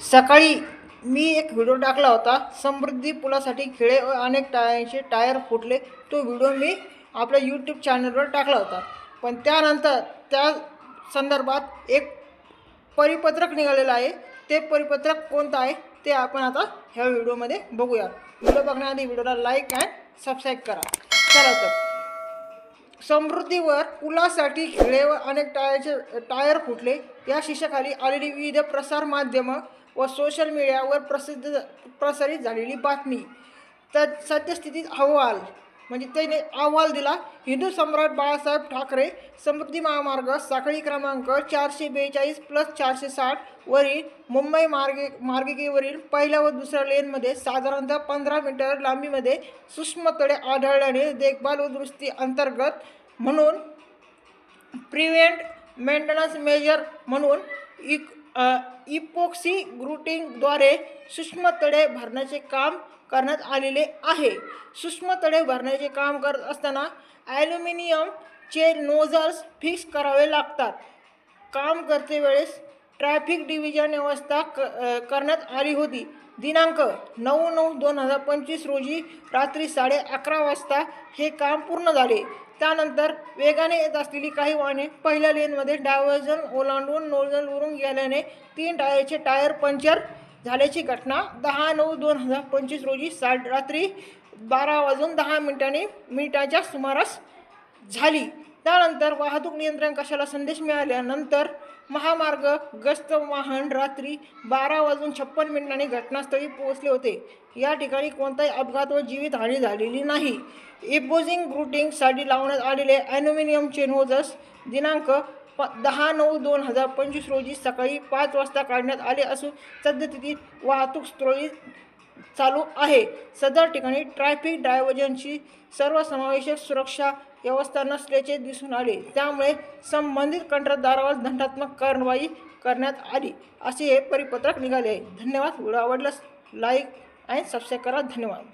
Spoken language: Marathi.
सकाळी मी एक व्हिडिओ टाकला होता. समृद्धी पुलासाठी खिळे व अनेक टायरचे टायर फुटले. तो व्हिडिओ मी आपल्या यूट्यूब चॅनलवर टाकला होता. पण त्यानंतर त्या संदर्भात एक परिपत्रक निघालेलं आहे. ते परिपत्रक कोणतं आहे ते आपण आता ह्या व्हिडिओमध्ये बघूया. व्हिडिओ बघण्याआधी व्हिडिओला लाईक अँड सबस्क्राईब करा. चला तर. समृद्धीवर पुलासाठी खिळे व अनेक टायरचे टायर फुटले. या शिष्याखाली आलेली विविध प्रसार माध्यमं व सोशल मीडियावर प्रसिद्ध प्रसारित झालेली बातमी. तर सद्यस्थितीत अहवाल म्हणजे त्याने अहवाल दिला. हिंदू सम्राट बाळासाहेब ठाकरे समृद्धी महामार्ग साखळी क्रमांक चारशे बेचाळीस प्लस चारशे साठवरील मुंबई मार्गे मार्गिकेवरील पहिल्या व दुसऱ्या लेनमध्ये साधारणतः पंधरा मीटर लांबीमध्ये सूक्ष्म तडे आढळल्याने देखभाल व दुरुस्ती अंतर्गत म्हणून प्रिव्हेंट मेंटेनन्स मेजर म्हणून इक इपोक्सी ग्रुटिंगद्वारे सूक्ष्म तडे भरण्याचे काम करण्यात आलेले आहे. सूक्ष्म तडे भरण्याचे काम करत असताना ॲल्युमिनियमचे नोझल्स फिक्स करावे लागतात. काम करते वेळेस ट्रॅफिक डिव्हिजन व्यवस्था क करण्यात आली होती. दिनांक नऊ नऊ दोन हजार पंचवीस रोजी रात्री साडे अकरा वाजता हे काम पूर्ण झाले. त्यानंतर वेगाने येत असलेली काही वाहने पहिल्या लेनमध्ये डायव्हर्जन ओलांडून नोझलवरून गेल्याने तीन टायरचे टायर पंक्चर झाल्याची घटना दहा नऊ दोन हजार पंचवीस रोजी सा रात्री बारा वाजून दहा मिनिटांनी मिनिटाच्या सुमारास झाली. त्यानंतर वाहतूक नियंत्रण कशाला संदेश मिळाल्यानंतर महामार्ग गस्त वाहन रात्री बारा वाजून छप्पन मिनिटांनी घटनास्थळी पोहोचले होते. या ठिकाणी कोणताही अपघात व जीवितहानी झालेली नाही. इपोजिंग ग्रुटिंगसाठी लावण्यात आलेले ॲल्युमिनियमचे नोजस दिनांक प दहा नऊ दोन हजार पंचवीस रोजी सकाळी पाच वाजता काढण्यात आले असून सद्यस्थितीत वाहतूक सुरळीत चालू आहे. सदर ठिकाणी ट्रॅफिक डायव्हर्जनची सर्वसमावेशक सुरक्षा व्यवस्था नसल्याचे दिसून आले. त्यामुळे संबंधित कंत्राटदारावर दंडात्मक कारवाई करण्यात आली. असे हे परिपत्रक निघाले आहे. धन्यवाद. व्हिडिओ आवडल्यास लाईक आणि सबस्क्राईब करा. धन्यवाद.